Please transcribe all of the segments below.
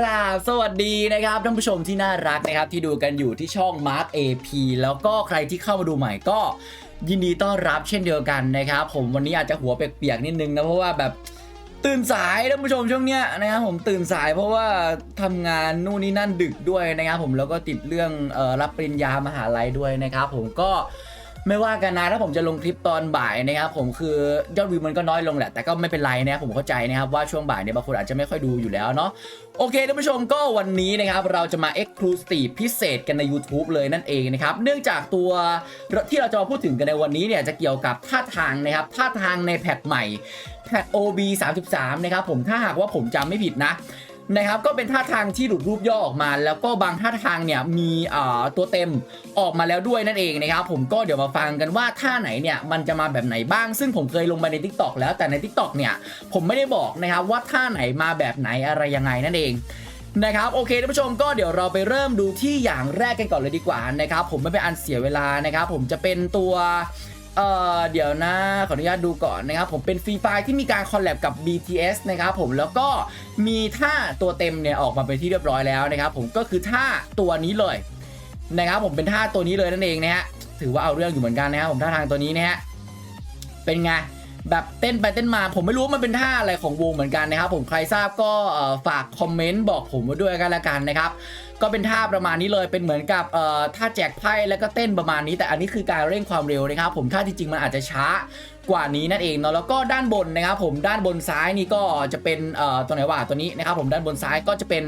ราบสวัสดีนะครับท่านผู้ชมที่น่ารักนะครับ ที่ดูกันอยู่ที่ช่อง Mark AP แล้วก็ใครที่เข้ามาดูใหม่ก็ยินดีต้อนรับเช่นเดียวกันนะครับ ผมวันนี้อาจจะหัวเปียกๆนิดนึงนะเพราะว่าแบบตื่นสายท่านผู้ชมช่วงเนี้ยนะครับผมตื่นสายเพราะว่าทำงานนู่นนี่นั่นดึกด้วยนะครับผมแล้วก็ติดเรื่องออรับปริญญามหาลัยด้วยนะครับ ผมก็ ไม่ว่ากันนะถ้าผมจะลงคลิปตอนบ่ายนะครับผมคือยอดวิวมันก็น้อยลงแหละแต่ก็ไม่เป็นไรนะครับผมเข้าใจนะครับว่าช่วงบ่ายเนี่ยบางคนอาจจะไม่ค่อยดูอยู่แล้วเนาะโอเคท่านผู้ชมก็วันนี้นะครับเราจะมา Exclusive พิเศษกันใน YouTube เลยนั่นเองนะครับเนื่องจากตัวที่เราจะมาพูดถึงกันในวันนี้เนี่ยจะเกี่ยวกับท่าทางนะครับท่าทางในแพทใหม่แพท OB 33นะครับผมถ้าหากว่าผมจำไม่ผิดนะ นะครับก็เป็นท่าทางที่หลุดรูปย่อออกมา แล้วก็บางท่าทางเนี่ยมีตัวเต็มออกมาแล้วด้วยนั่นเองนะครับผมก็เดี๋ยวมาฟังกันว่าท่าไหนเนี่ยมันจะมาแบบไหนบ้าง ซึ่งผมเคยลงไปใน Tik t o อกแล้วแต่ใน Tik t o อกเนี่ยผมไม่ได้บอกนะครับว่าท่าไหนมาแบบไหนอะไรยังไงนั่นเองนะครับโอเคท่านผู้ชมก็เดี๋ยวเราไปเริ่มดูที่อย่างแรกกันก่อนเลยดีกว่านะครับผมไม่เป็นอันเสียเวลานะครับผมจะเป็นตัว เอ่อเดี๋ยวนะขออนุญาตดูก่อนนะครับผมเป็นฟรีไฟล์ที่มีการคอลแลบกับ BTS นะครับผมแล้วก็มีท่าตัวเต็มเนี่ยออกมาเป็นที่เรียบร้อยแล้วนะครับผมก็คือท่าตัวนี้เลยนะครับผมเป็นท่าตัวนี้เลยนั่นเองนะฮะถือว่าเอาเรื่องอยู่เหมือนกันนะครับผมท่าทางตัวนี้นะฮะเป็นไงแบบเต้นไปเต้นมาผมไม่รู้ว่ามันเป็นท่าอะไรของวงเหมือนกันนะครับผมใครทราบก็ฝากคอมเมนต์บอกผมมาด้วยกันละกันนะครับ ก็เป็นท่าประมาณนี้เลยเป็นเหมือนกับเอ่อท่าแจกไพ่แล้วก็เต้นประมาณนี้ แต่อันนี้คือการเร่งความเร็วนะครับผมท่าที่จริงมันอาจจะช้ากว่านี้นั่นเองเนาะแล้วก็ด้านบนนะครับผมด้านบนซ้ายนี่ก็จะเป็นเอ่อตัวไหนวะตัวนี้นะครับผมด้านบนซ้ายก็จะเป็น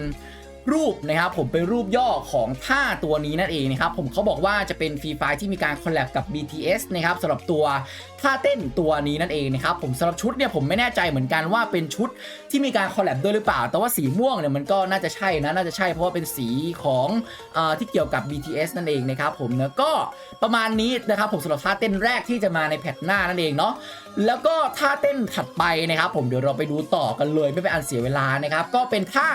รูปนะครับผมเป็นรูปย่อของท่าตัวนี้นั่นเองนะครับผมเขาบอกว่าจะเป็นฟรีไฟล์ที่มีการคอลแลบกับ BTS นะครับสำหรับตัวท่าเต้นตัวนี้นั่นเองนะครับผมสำหรับชุดเนี่ยผมไม่แน่ใจเหมือนกันว่าเป็นชุดที่มีการคอลแลบด้วยหรือเปล่า แต่ว่าสีม่วงเนี่ยมันก็น่าจะใช่นะน่าจะใช่เพราะว่าเป็นสีของอที่เกี่ยวกับ BTS นั่นเองนะครับผมเนะก็ประมาณนี้นะครับผมสำหรับท่าเต้นแรกที่จะมาในแพทหน้านั่นเองเนาะแล้วก็ท่าเต้นถัดไปนะครับผมเดี๋ยวเราไปดูต่อกันเลยไม่เป็นอันเสียเวลานะครับก็เป็นท่า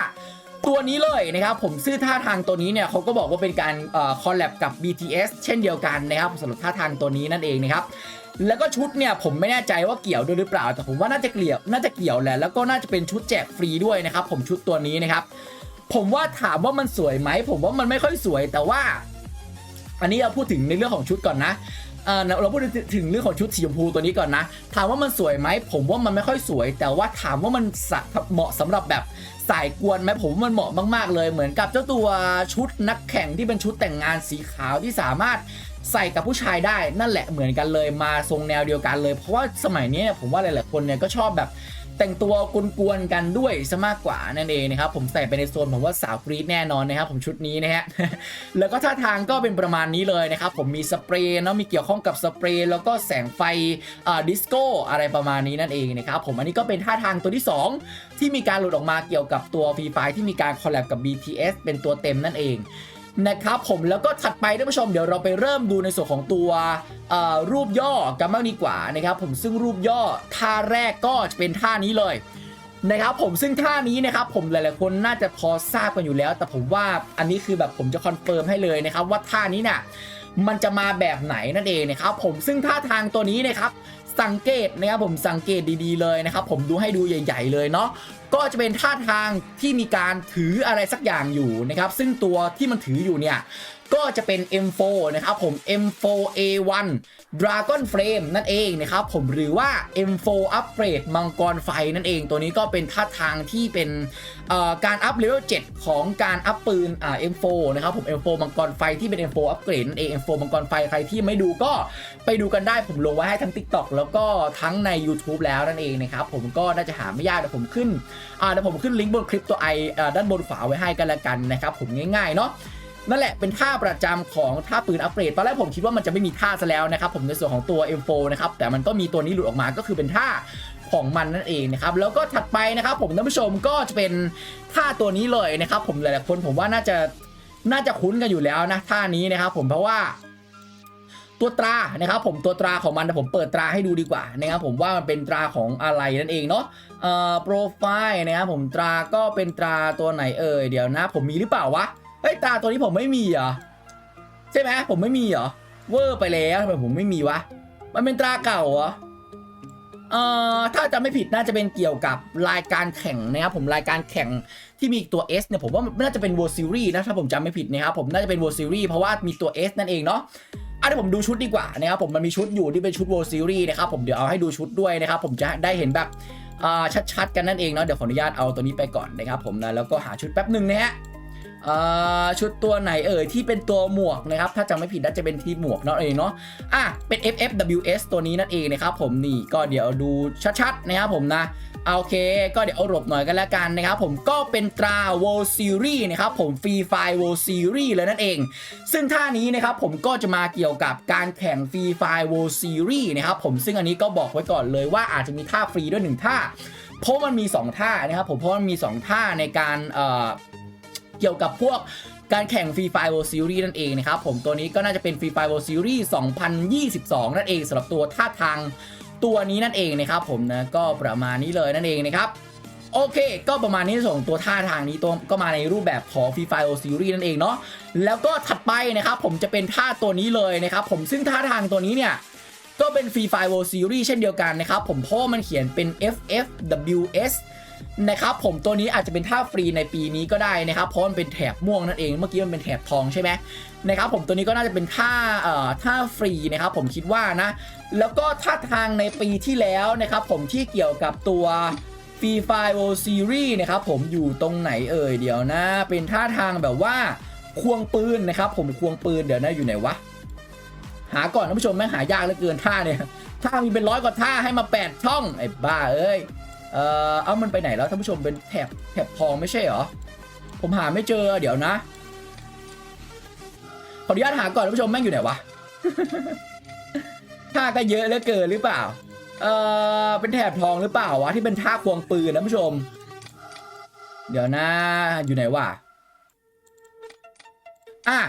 ตัวนี้เลยนะครับผมซื่อท่าทางตัวนี้เนี่ยเขาก็บอกว่าเป็นการคอลแลบกับ BTS เช่นเดียวกันนะครับสำหรับท่าทางตัวนี้นั่นเองนะครับแล้วก็ชุดเนี่ยผมไม่แน่ใจว่าเกี่ยวด้วยหรือเปล่า แต่ผมว่าน่าจะเกี่ยวน่าจะเกี่ยวแหละแล้วก็น่าจะเป็นชุดแจกฟรีด้วยนะครับผมชุดตัวนี้นะครับผมว่าถามว่ามันสวยไหมผมว่ามันไม่ค่อยสวยแต่ว่า อันนี้เราพูดถึงในเรื่องของชุดก่อนนะ เออเราพูดถึงเรื่องของชุดสีชมพูตัวนี้ก่อนนะ ถามว่ามันสวยไหมผมว่ามันไม่ค่อยสวย แต่ว่าถามว่ามันเหมาะสำหรับแบบสายกวนไหมผมว่ามันเหมาะมาก ๆ เลยเหมือนกับเจ้าตัวชุดนักแข่งที่เป็นชุดแต่งงานสีขาวที่สามารถใส่กับผู้ชายได้นั่นแหละเหมือนกันเลยมาทรงแนวเดียวกันเลย เพราะว่าสมัยนี้ผมว่าหลายๆคนเนี่ยก็ชอบแบบ แต่งตัวกวนๆกันด้วยซะมากกว่านั่นเองนะครับผมใส่ไปในโซนผมว่าสาวกรีดแน่นอนนะครับผมชุดนี้นะฮะแล้วก็ท่าทางก็เป็นประมาณนี้เลยนะครับผมมีสเปรย์เนาะมีเกี่ยวข้องกับสเปรย์แล้วก็แสงไฟอ่าดิสโก้อะไรประมาณนี้นั่นเองนะครับผมอันนี้ก็เป็นท่าทางตัวที่ 2 ที่มีการหลุดออกมาเกี่ยวกับตัวฟรีไฟที่มีการคอลแลบกับ BTS เป็นตัวเต็มนั่นเอง นะครับผมแล้วก็ถัดไปท่านผู้ชมเดี๋ยวเราไปเริ่มดูในส่วนของตัวรูปย่อกันบ้างดีกว่านะครับผมซึ่งรูปย่อท่าแรกก็จะเป็นท่านี้เลยนะครับผมซึ่งท่านี้นะครับผมหลายๆคนน่าจะพอทราบกันอยู่แล้ว แต่ผมว่าอันนี้คือแบบผมจะคอนเฟิร์มให้เลยนะครับว่าท่านี้น่ะมันจะมาแบบไหนนั่นเองนะครับผมซึ่งท่าทางตัวนี้นะครับ สังเกตนะครับผมสังเกตดีๆเลยนะครับผมดูให้ดูใหญ่ ๆ เลยเนาะก็จะเป็นท่าทางที่มีการถืออะไรสักอย่างอยู่นะครับซึ่งตัวที่มันถืออยู่เนี่ย ก็จะเป็น M4 นะครับผม M4A1 Dragon Flame นั่นเองนะครับผมหรือว่า M4 Upgrade มังกรไฟนั่นเอง ตัวนี้ก็เป็นท่าทางที่เป็นการอัพเลเวล7ของการอัพปืนอ่า M4 นะครับผม M4 มังกรไฟที่เป็น M4 Upgrade นั่นเอง M4 มังกรไฟใครที่ไม่ดูก็ไปดูกันได้ผมลงไว้ให้ทั้ง TikTok แล้วก็ทั้งใน YouTube แล้วนั่นเองนะครับผมก็น่าจะหาไม่ยากเดี๋ยวผมขึ้นอ่าเดี๋ยวผมขึ้นลิงก์บนคลิปตัวไอด้านบนขวาไว้ให้กันละกันนะครับผมง่ายๆเนาะ นั่นแหละเป็นท่าประจำของท่าปืนอัปเกรดตอนแรกผมคิดว่ามันจะไม่มีท่าซะแล้วนะครับผมในส่วนของตัว M4 นะครับแต่มันก็มีตัวนี้หลุดออกมาก็คือเป็นท่าของมันนั่นเองนะครับแล้วก็ถัดไปนะครับผมท่านผู้ชมก็จะเป็นท่าตัวนี้เลยนะครับผมหลายๆคนผมว่าน่าจะน่าจะคุ้นกันอยู่แล้วนะท่านี้นะครับผมเพราะว่าตัวตรานะครับผมตัวตราของมันแต่ผมเปิดตราให้ดูดีกว่านะครับผมว่ามันเป็นตราของอะไรนั่นเองเนาะเอ่อโปรไฟล์นะครับผมตราก็เป็นตราตัวไหนเอ่ยเดี๋ยวนะ ผมมีหรือเปล่าวะ เฮ้ยตาตัวนี้ผมไม่มีเหรอใช่ไหมผมไม่มีเหรอเวอร์ไปแล้วทำไมผมไม่มีวะมันเป็นตราเก่าเหรอเอ่อถ้าจะไม่ผิดน่าจะเป็นเกี่ยวกับรายการแข่งนะครับผมรายการแข่งที่มีตัว S เนี่ยผมว่าน่าจะเป็น World Series นะถ้าผมจำไม่ผิดนะครับผมน่าจะเป็น World Series เพราะว่ามีตัว S นั่นเองเนาะอะเดี๋ยวผมดูชุดดีกว่านะครับผมมันมีชุดอยู่ที่เป็นชุด World Series นะครับผมเดี๋ยวเอาให้ดูชุดด้วยนะครับผมจะได้เห็นแบบอ่าชัดๆกันนั่นเองเนาะเดี๋ยวขออนุญาตเอาตัวนี้ไปก่อนนะครับผมนะแล้วก็หาชุดแป๊บหนึ่งนะฮะ ชุดตัวไหนเอ่ยที่เป็นตัวหมวกนะครับ ถ้าจำไม่ผิดน่าจะเป็นที่หมวกเนาะเองเนาะอะเป็น FFWS ตัวนี้นั่นเองนะครับผมนี่ก็เดี๋ยวดูชัดๆนะครับผมนะโอเค ก็เดี๋ยวเอาหลบหน่อยกันแล้วกันนะครับผมก็เป็นตรา World Series นะครับผม Free Fire World Series เลยนั่นเอง ซึ่งท่านี้นะครับผมก็จะมาเกี่ยวกับการแข่ง Free Fire World Series นะครับผมซึ่งอันนี้ก็บอกไว้ก่อนเลยว่าอาจจะมีท่าฟรีด้วยหนึ่งท่า เพราะมันมี 2 ท่านะครับผมเพราะมันมี 2 ท่าในการเอ่อ เกี่ยวกับพวกการแข่ง Free Fire World Series นั่นเองนะครับผมตัวนี้ก็น่าจะเป็น Free Fire World Series 2022 นั่นเองสำหรับตัวท่าทางตัวนี้นั่นเองนะครับผมนะก็ประมาณนี้เลยนั่นเองนะครับโอเค ก็ประมาณนี้ส่งตัวท่าทางนี้ตัวก็มาในรูปแบบของ Free Fire World Series นั่นเองเนาะแล้วก็ถัดไปนะครับผมจะเป็นท่าตัวนี้เลยนะครับผมซึ่งท่าทางตัวนี้เนี่ยก็เป็น Free Fire World Series เช่นเดียวกันนะครับผมเพราะมันเขียนเป็น FFWS นะครับผมตัวนี้อาจจะเป็นท่าฟรีในปีนี้ก็ได้นะครับเพราะมันเป็นแถบม่วงนั่นเองเมื่อกี้มันเป็นแถบทองใช่ไหมนะครับผมตัวนี้ก็น่าจะเป็นท่าเอ่อท่าฟรีนะครับผมคิดว่านะ แล้วก็ท่าทางในปีที่แล้วนะครับผมที่เกี่ยวกับตัว Free Fire World Series นะครับผมอยู่ตรงไหนเอ่ยเดี๋ยวนะ เป็นท่าทางแบบว่าควงปืนนะครับผมควงปืนเดี๋ยวนะอยู่ไหนวะหาก่อนท่านผู้ชมแม่หายากเหลือเกินท่าเนี่ยท่ามีเป็นร้อยกว่าท่าให้มาแปดช่องไอ้บ้าเอ้ย เออเอามันไปไหนแล้วท่านผู้ชมเป็นแถบแถบทองไม่ใช่เหรอ ผมหาไม่เจอเดี๋ยวนะ ขออนุญาตหาก่อนท่านผู้ชมแม่งอยู่ไหนวะท่าก็เยอะเหลือเกินหรือเปล่า เออเป็นแถบทองหรือเปล่าวะที่เป็นท่าควงปืนนะท่านผู้ชม เดี๋ยวนะอยู่ไหนวะ อะ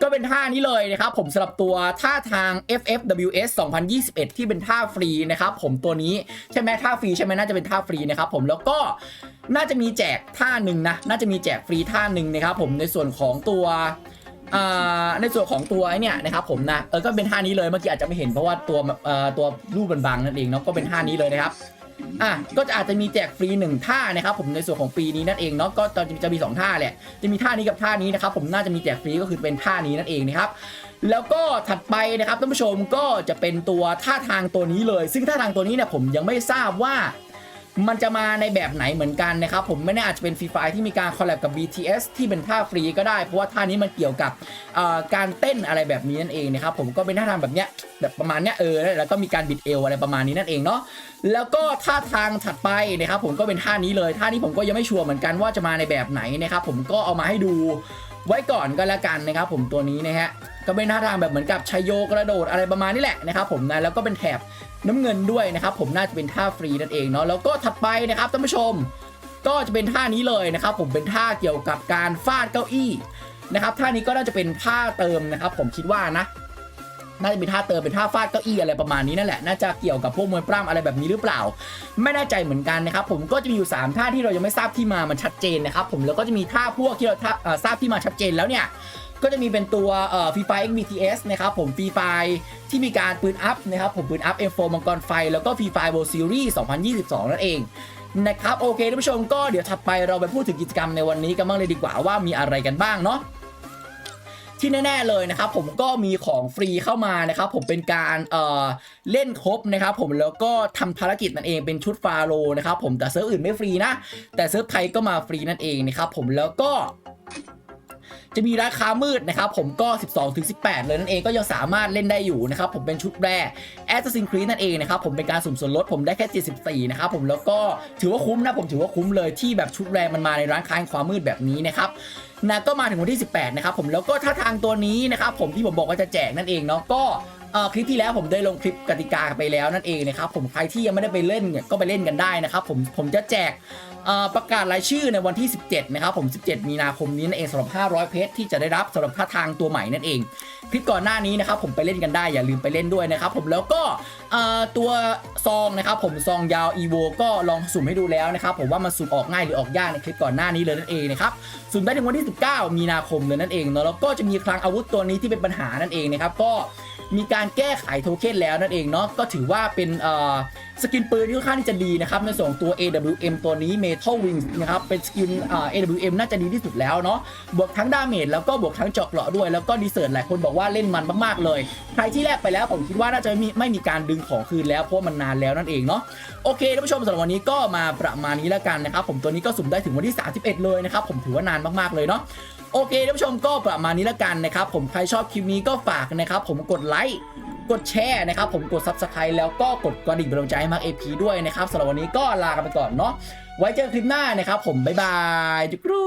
ก็เป็นท่านี้เลยนะครับผมสำหรับตัวท่าทาง FFWS 2021 ที่เป็นท่าฟรีนะครับผมตัวนี้ใช่ไหมท่าฟรีใช่ไหมน่าจะเป็นท่าฟรีนะครับผมแล้วก็น่าจะมีแจกท่าหนึ่งนะน่าจะมีแจกฟรีท่าหนึ่งนะครับผมในส่วนของตัวในส่วนของตัวไอ้เนี่ยนะครับผมนะเออก็เป็นท่านี้เลยเมื่อกี้อาจจะไม่เห็นเพราะว่าตัวตัวรูปมันบังนั่นเองเนาะก็เป็นท่านี้เลยนะครับ อะก็จะอาจจะมีแจกฟรีหนึ่งท่านะครับผมในส่วนของปีนี้นั่นเองเนาะก็จะจะมีสองท่าแหละจะมีท่านี้กับท่านี้นะครับผมน่าจะมีแจกฟรีก็คือเป็นท่านี้นั่นเองนะครับแล้วก็ถัดไปนะครับท่านผู้ชมก็จะเป็นตัวท่าทางตัวนี้เลย ซึ่งท่าทางตัวนี้เนี่ยผมยังไม่ทราบว่า มันจะมาในแบบไหนเหมือนกันนะครับ ผมไม่แน่อาจจะเป็นฟรีไฟที่มีการคอลแลบกับ BTS ที่เป็นท่าฟรีก็ได้ เพราะว่าท่านี้มันเกี่ยวกับการเต้นอะไรแบบนี้นั่นเองนะครับผมก็เป็นท่าทางแบบเนี้ยแบบประมาณเนี้ยเออแล้วก็มีการบิดเอวอะไรประมาณนี้นั่นเองเนาะแล้วก็ท่าทางถัดไปนะครับผมก็เป็นท่านี้เลยท่านี้ผมก็ยังไม่ชัวร์เหมือนกันว่าจะมาในแบบไหนนะครับผมก็เอามาให้ดูไว้ก่อนก็แล้วกันนะครับผมตัวนี้นะฮะ ก็เป็นท่าทางแบบเหมือนกับชัยโยกระโดดอะไรประมาณนี้แหละนะครับผมนะแล้วก็เป็นแถบน้ำเงินด้วยนะครับผมน่าจะเป็นท่าฟรีนั่นเองเนาะแล้วก็ถัดไปนะครับท่านผู้ชม ก็จะเป็นท่านี้เลยนะครับผมเป็นท่าเกี่ยวกับการฟาดเก้าอี้นะครับท่านี้ก็น่าจะเป็นท่าเติมนะครับผมคิดว่านะน่าจะเป็นท่าเติมเป็นท่าฟาดเก้าอี้อะไรประมาณนี้นั่นแหละน่าจะเกี่ยวกับพวกมวยปล้ำอะไรแบบนี้หรือเปล่า ไม่แน่ใจเหมือนกันนะครับผมก็จะมีอยู่ 3 ท่าที่เรายังไม่ทราบที่มามันชัดเจนนะครับผมแล้วก็จะมีท่าพวกที่เราทราบที่มาชัดเจนแล้วเนี่ย ก็จะมีเป็นตัวเอ่อฟรีไฟ XBTS นะครับผมฟรีไฟที่มีการปืนอัพนะครับผมปืนอัพ M4 มังกรไฟ แล้วก็ฟรีไฟ World Series 2022 นั่นเองนะครับโอเคท่านผู้ชมก็เดี๋ยวถัดไปเราไปพูดถึงกิจกรรมในวันนี้กันบ้างเลยดีกว่าว่ามีอะไรกันบ้างเนาะที่แน่ๆเลยนะครับผมก็มีของฟรีเข้ามานะครับผมเป็นการเอ่อเล่นครบนะครับผมแล้วก็ทำภารกิจนั่นเองเป็นชุดฟาโรนะครับผมแต่เซิร์ฟอื่นไม่ฟรีนะ แต่เซิร์ฟไทยก็มาฟรีนั่นเองนะครับผมแล้วก็ จะมีราคามืดนะครับผมก็ 12ถึง18 เลยนั่นเองก็ยังสามารถเล่นได้อยู่นะครับผมเป็นชุดแรก Assassin's Creed นั่นเองนะครับผมเป็นการสุ่มส่วนลดผมได้แค่ 74 นะครับผมแล้วก็ถือว่าคุ้มนะผมถือว่าคุ้มเลยที่แบบชุดแรงมันมาในร้านค้าแห่งความมืดแบบนี้นะครับนะก็มาถึงวันที่ 18 นะครับผมแล้วก็ถ้าทางตัวนี้นะครับผมที่ผมบอกว่าจะแจกนั่นเองเนาะก็ เอ่อคลิปที่แล้วผมได้ลงคลิปกติกาไปแล้วนั่นเองนะครับผมใครที่ยังไม่ได้ไปเล่นเนี่ยก็ไปเล่นกันได้นะครับผมผมจะแจกประกาศรายชื่อในวันที่ 17 นะครับผม 17 มีนาคมนี้นั่นเองสำหรับ 500 เพชรที่จะได้รับสำหรับท่าทางตัวใหม่นั่นเอง คลิปก่อนหน้านี้นะครับผมไปเล่นกันได้อย่าลืมไปเล่นด้วยนะครับผมแล้วก็ตัวซองนะครับผมซองยาว EVO ก็ลองสุ่มให้ดูแล้วนะครับผมว่ามันสุ่มออกง่ายหรือออกยากในคลิปก่อนหน้านี้เลยนั่นเองนะครับสุ่มได้ถึงวันที่ 19 มีนาคมเลยนั่นเองเนาะแล้วก็จะมีคลังอาวุธตัวนี้ที่เป็นปัญหานั่นเองนะครับก็ มีการแก้ไขโทเค็นแล้วนั่นเองเนาะก็ถือว่าเป็นสกินปืนที่ค่อนข้างที่จะดีนะครับ ในส่วนของตัว AWM ตัวนี้ Metal Wings นะครับ เป็นสกิน AWM น่าจะดีที่สุดแล้วเนาะ บวกทั้งดาเมจแล้วก็บวกทั้งเจาะเกราะด้วย แล้วก็ดีเซิร์ตหลายคนบอกว่าเล่นมันมาก ๆ เลย ใครที่แลกไปแล้วผมคิดว่าน่าจะไม่มีไม่มีการดึงของคืนแล้วเพราะมันนานแล้วนั่นเองเนาะ โอเคท่านผู้ชมสำหรับวันนี้ก็มาประมาณนี้แล้วกันนะครับ ผมตัวนี้ก็สุ่มได้ถึงวันที่ 31 เลยนะครับ ผมถือว่านานมาก ๆ เลยเนาะ โอเคท่านผู้ชมก็ประมาณนี้แล้วกันนะครับ ผมใครชอบคลิปนี้ก็ฝากนะครับ ผมกดไลค์กดแชร์นะครับ ผมกด Subscribe แล้วก็กดกระดิ่งเป็นกำลังใจให้มาร์คเอพีด้วยนะครับสำหรับวันนี้ก็ลากันไปก่อนเนาะไว้เจอคลิปหน้านะครับ ผมบ๊ายบายจุกรู